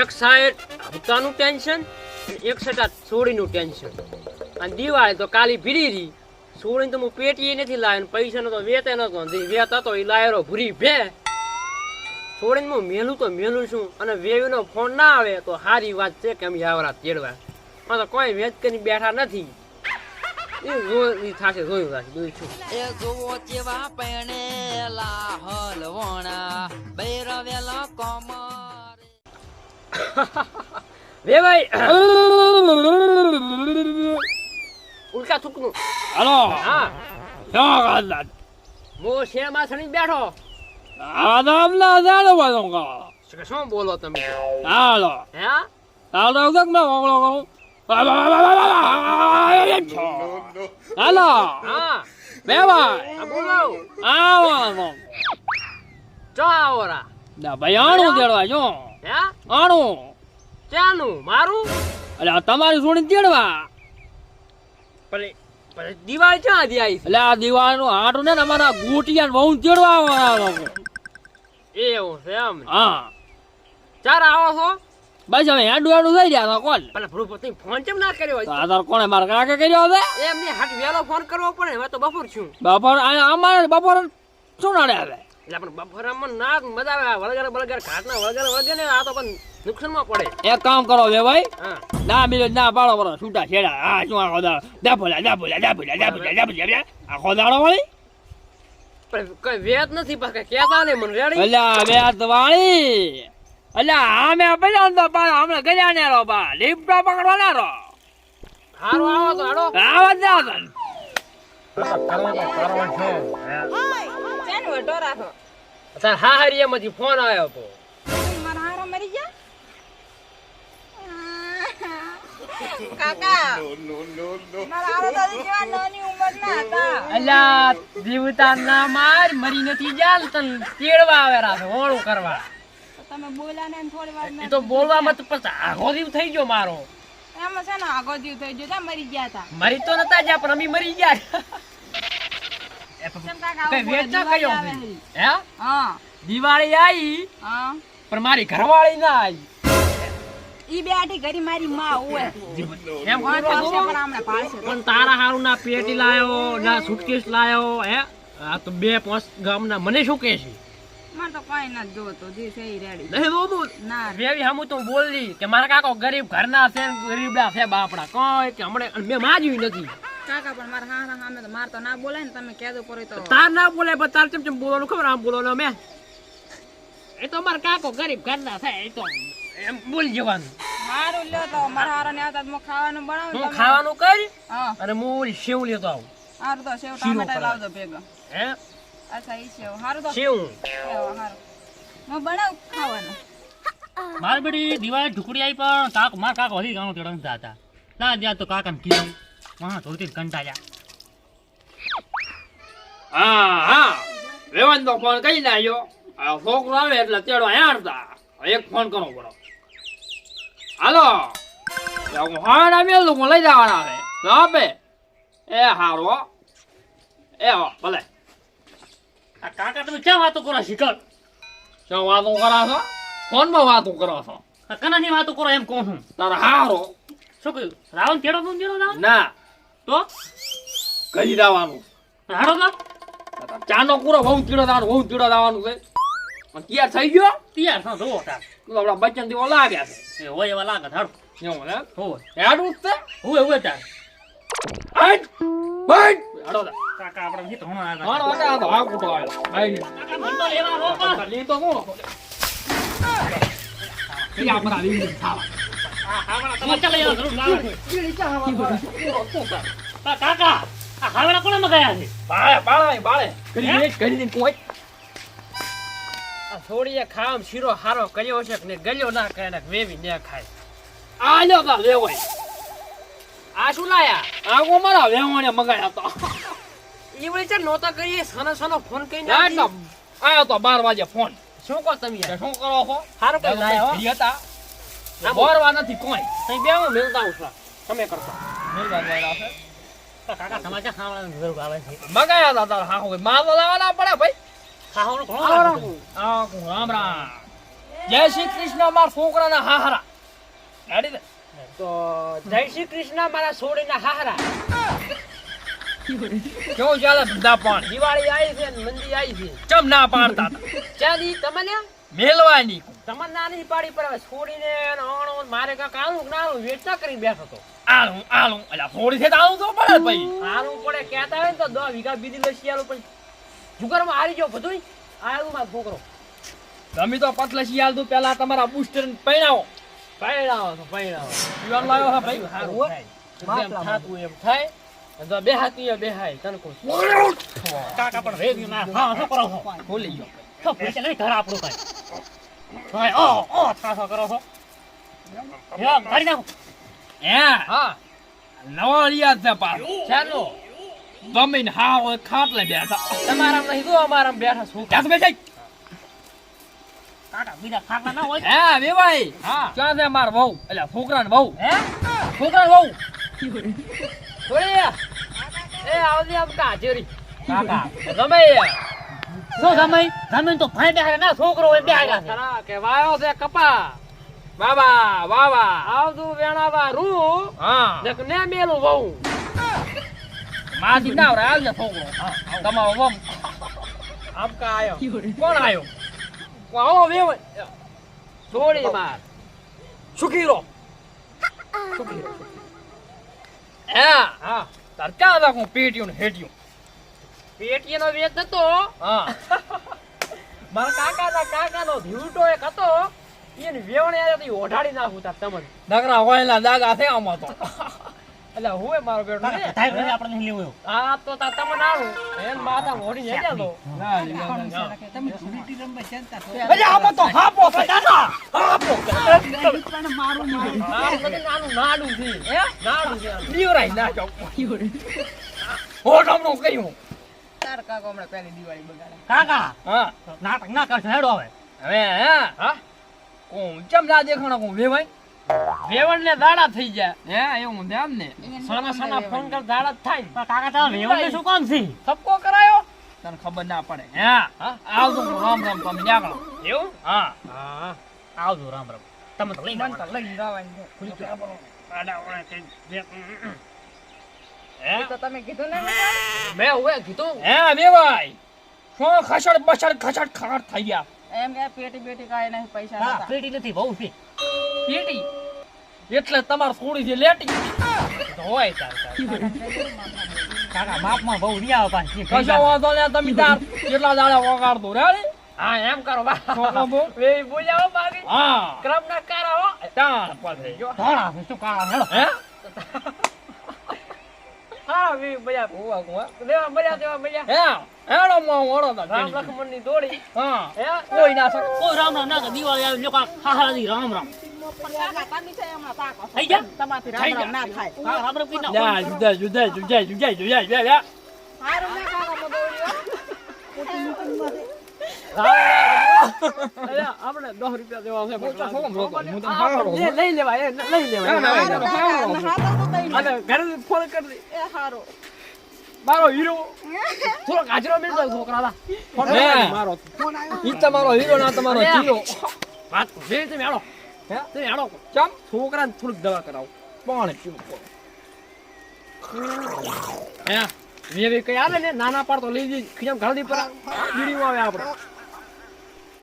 એક સાઈડ હપ્તાનું ટેન્શન એક સાઈડ આ સોડીનું ટેન્શન અને દિવાળી તો કાલી ભીડી રહી. સોડીને તો હું પેટીએ નથી લાવ્યો પૈસા તો વેતે નતો. વેત હતો એ લાયરો ભૂરી ભે. સોડીને હું મેલું તો મેલું છું અને વેવીનો ફોન ના આવે તો સારી વાત છે કે અમે યાવરા તેડવા. પણ તો કોઈ વેચ કરીને બેઠા નથી. એ જોઈ જોયું થશે છું. વે ભાઈ ઉલકા થૂકનું હાલો હા ક્યાં કાઢલા મો શેરમાં સણી બેઠો આ ના જાણો બધો કહો શું બોલો તમે હાલો હે હાલો ઉદક મેં ઓગળો કહું હાલો હા બે ભાઈ બોલો આવો ચો આવરા ના ભાઈ આણું દેડવા જો હે? આણું. ચાનું મારું? એટલે તમારી છોડીને તેડવા. ભલે ભલે ક્યાં હતી આવી એટલે આ દિવાળીનું હાટું ને ને અમારા ગોટિયા બહુ તેડવા આવવાના એવું છે એમ હા. ચાર આવો છો? બસ હવે હેડું હેડું થઈ ગયા કોણ? ભૂપતિ ફોન કેમ ના કર્યો તો હોય આધાર કોણે મારા કાકે કર્યો હવે? એમને હાટ વેલો ફોન કરવો પડે હવે તો બપોર છું. બપોર આ- અમારે બપોર શું નડે હવે? એટલે પણ બફરામાં ના મજા આવે. વળગર વળગર ઘાટના વળગર વળગે ને આ તો પણ નુકસાનમાં પડે. એક કામ કરો બે ભાઈ. ના મિલો ના પાડો પડો. છૂટા છેડા. આ શું આ દાડો દા ભોલા દા ભોલા દા ભોલા દા ભોલા દા ભોલા આ દાડો વાળી? કઈ વેત નથી પાકે કેતા ને મન રેડી? અલ્યા વેત વાળી. અલ્યા આમે પેલા તો પા હમણે ગયા ને રો પા પકડવા ના રો હારો આવો તો હાડો આવા જ ના વટો રાખો. તાર હા હરિયામાંથી ફોન આવ્યો તો. મારા મરી ગયા? કાકા મારા હારો તો જેવા નાની ઉંમરના હતા. અલ્યા જીવતા ના માર મરી નથી જાલ તન તેડવા આવે છે ઓળું કરવા. તમે બોલ્યા ને થોડી વાર તો બોલવામાં તો પછી આખો દીવ થઈ ગયો મારો. એમ છે ને આગો જીવ થઈ ગયો મરી ગયા હતા મરી તો નતા જ્યાં પણ અમે મરી ગયા કેમ કાકા કઈ આવું બોલે? વેચા દિવાળી આવે હરી. હે? હા. દિવાળી આવી પણ મારી ઘરવાળી ના આવી ઈ બે ઘરી મારી માં હોય એમ પાંચ કહેતો વર્ષે હતો. પણ હમણાં પાડશે પણ તારા હારું ના પેટી લાયો ના સુટકેસ લાયો હે? આ તો બે પાંચ ગામના. મને શું કે છે? મને તો કઈ જોતો. જે છે ઈ રેડી. નહીં બાબુ ના. વેવી હામું તો બોલી કે મારા કાકો ગરીબ ઘરના છે ને ગરીબડા છે બાપડા કોઈ કે હમણે મેં માજ્યું નથી. કાકા પણ મારા હા સામે તો માર તો ના બોલાય ને તમે કહેજો પડે તો. તાર ના બોલે પણ તાર ચમ ચમ બોલવાનું ખબર? આમ બોલવાનું મેં એ તો મારા કાકો ગરીબ ઘરના છે એ તો એમ બોલી જવાનું. મારું લ્યો તો મારા હારા ને આવતા હું ખાવાનું બનાવું હું ખાવાનું કરી? હા. અને હું ઓલી સેવ લેતો આવું. હારું તો સેવ ટામેટા લાવજો ભેગા. હે? અચ્છા ઈ સેવ. હારું તો. સેવ. સેવ હારું. હું બનાવ ખાવાનું. મારી બેટી દિવાળી ઢુકડી આવી પણ કાક માર કાક વધી ગાણું નથી હતા. ના જ્યાં તો કાકાને કીધું. હા ધોતી કંટાળ્યા. હા હા. રેવાન તો ફોન કરી લાયો આ છોકરો આવે એટલે તેડો હેડતા. એક ફોન કરો બરો હાલો. હું મેલ હું લઈ જવાના આવે આપે. એ હારો. એ હો ભલે. આ કાકા તમે ક્યાં વાતો કરો શીખર? શું વાતો કરો છો? ફોનમાં વાતો કરો છો? કનાની વાતો કરો એમ કહું છું. તારો હારો. શું કહ્યું? રાવણ તેડો તું તેડો ના. તો? કરી દેવાનું. હારો તો ચાનો પૂરો બહુ ચીડો દાવાનું બહુ ચીડો દાવાનું છે. પણ તૈયાર થઈ ગયો? તૈયાર થા જો તાર. તું આપણા બચનથી લાગ્યા છે. એ હોય એવા લાગે હારો એવું ને? હોય હેડું જ હોય હોય તાર. હટ હટ હેડો. કાકા આપણે હિત હોણો આ હોણો આ તો હા કુટો આવ્યો આઈ કાકા મન તો લેવા હો પણ. લી તો કોણ? ઈ આપણા લીલી ખાવા. કાકા આ હાવડા કોણે મગાયા છે બાળે બાળે બાળે કરી કરી દે કોઈ થોડીએ ખામ શીરો હારો કર્યો છે ને ગલ્યો ના કરે ને વેવી ને ખાય? આ લ્યો તા લેવાય આ શું લાયા આ કો મારા વેવાણે મગાયા તો. એ વળી નોતા કરીએ સનો સનો ફોન કરીને આ આયો તો 12 વાગે ફોન. શું કહો તમે શું કરો છો હારું કઈ લાયા હતા? ના, બોરવા નથી કોઈ. તઈ બે હું મિલતા હું તમે કરતા મેલવા ગયેલા રાખે. કાકા સમાચાર સાંભળવાની જરૂર આવે છે? મગાયા તા હા હોય માલ તો પડે ભાઈ. ખાવાનું ઘણું હાલો લાગે છે. રાખું. આ કુ રામ રામ. જય શ્રી કૃષ્ણ મારા છોકરાના હાહરા. દે. તો જય શ્રી કૃષ્ણ મારા છોડીના હાહરા. કેવું ચાલે ધંધા પાણી? દિવાળી આવી છે મંદી આવી છે. ચમ ના પાડતા ચાલી તમને? મેલવાની તમને ના નહીં પાડી પર છોડીને આણો મારે કાક આલું કે ના વેચા કરી બેઠો તો. આલું આલું એટલે થોડી છે તો આલું તો પડે ભાઈ. આલું પડે કહેતા હોય ને તો દસ વીઘા બીજી લસી આલું પણ જુગારમાં હારી ગયો બધું આલું માં છોકરો. તમે તો પત લસી આલ તું પેલા તમારા બુસ્ટર પૈણાવો પૈણાવો તો પૈણાવો પીવાનું લાવ્યો હા ભાઈ. સારું જેમ થાતું એમ થાય. જો બે હાથી બે હાય તને કોઈ કાકા પણ રેડી ના. હા કરો છો? ભૂલી ગયો. તો પૈસા નહીં ઘર આપણું કઈ ભાઈ ઓ ઓ થાસો કરો છો એમ કરી નાખો હે હા નવો રિયાજ છે પાછો ચાલો ગમે ને હા હોય ખાટલે બેઠા તમારા નહીં તો અમારા બેઠા છોકરા ક્યાં બેઠા કાકા બીજા ખાતા ના હોય હે વેવાઈ હા ક્યાં છે માર વહુ એટલે હે વહુ છોડી એ આવતી આમ કાજેરી કાકા ગમે એ. શું સમય જમીન તો ભાઈ બેહાડે ના છોકરો હોય બેહાડ્યા કે વાયો છે કપા. બાબા વાવા આવતું વેણાવા રૂ. હા. ને ને મેલું વહુ. માજી ના આવડે આવજે છોકરો. તમારો વમ આમ કા આયો કોણ આયો? આવો વેવ છોડી માર. સુખી રહો હે? હા. તાર ક્યાં હું પેટ્યું ને હેટ્યું? પેટીનો વેચ હતો હા. મારા કાકા ના કાકા નો ધીવટો એક હતો. એને વેવણે આવ્યો તો ઓઢાડી નાખું તાર તમને. નકરા હોયલા દાગા છે આમાં તો. એટલે હું મારો બેટો ને થાય પૈસા આપણે નહીં લેવું આ તો તાર તમને આવું. એન માથા મોડી હેડ્યા તો. અરે આમાં તો હાપો છે દાદા. હાપો નાનું નથી નાનું નાડું છે. હે? નાડું છે આનું. બીવરાઈ ના જાવ હોટમનું કહ્યું તાર કાકો હમણાં પહેલી દિવાળી બગાડે કાકા હા. નાટક ના કરશો હેડો હવે. હવે હે. હા? કોણ? ચમ ના દેખાણો કોણ? વેવાઈ? રેવણ ને દાડા થઈ જાય. હે એવું ધ્યાન ને? સોના સોના ફોન કર દાડા થાય. પણ કાકા તારા વેવણને શું કામ છે? થપકો કરાયો? તને ખબર ના પડે. હે? આવજો રામ રામ તમે નીકળો. એવું? હા. હા. આવજો રામ રામ. તમે તો લઈને મન તો લઈને જવાની છે. હે? તો તમે કીધું ને મેં હવે કીધું. હે વેવાઈ શું ખસડ બસડ ખસડ ખાટ થઈ ગયા? એમ કે પેટી બેટી કાય નહીં પૈસા હા પેટી નથી બહુ છે. પેટી? એટલે તમારે થોડી છે લેટી. હોય તાર. કાકા માપમાં બહુ નહીં આવે પાછી. કશો વાંધો ને તમે તાર કેટલા દાડા વગાડતો રે હા એમ કરો બા. છોકરો બહુ? બાકી હા ક્રમ ના કરાવો તાર પછી ધોળા છે શું કાળા હે? આપણે 10 રૂપિયા દેવા છે હું તો શું રોતો હું તો હા, હારો લે- લઈ લેવા એ લઈ લેવા હારું હારું. અને ઘરે ફોન કરી દે. એ હારું. મારો હીરો. થોડો ગાજરો મિલતો છોકરા. કરી મારો. ઈ તમારો હીરો ના તમારો. જીરો વાત જે તમે આડો હે? તમે આડો ચમ? છોકરાને થોડીક દવા કરાવો. પાણી પીવું. હે? મેં બી કઈ આવે ને નાના પાડ તો લઈ જઈ. ખીજામ ઘાલી પર બીડીમાં આવે આપણે.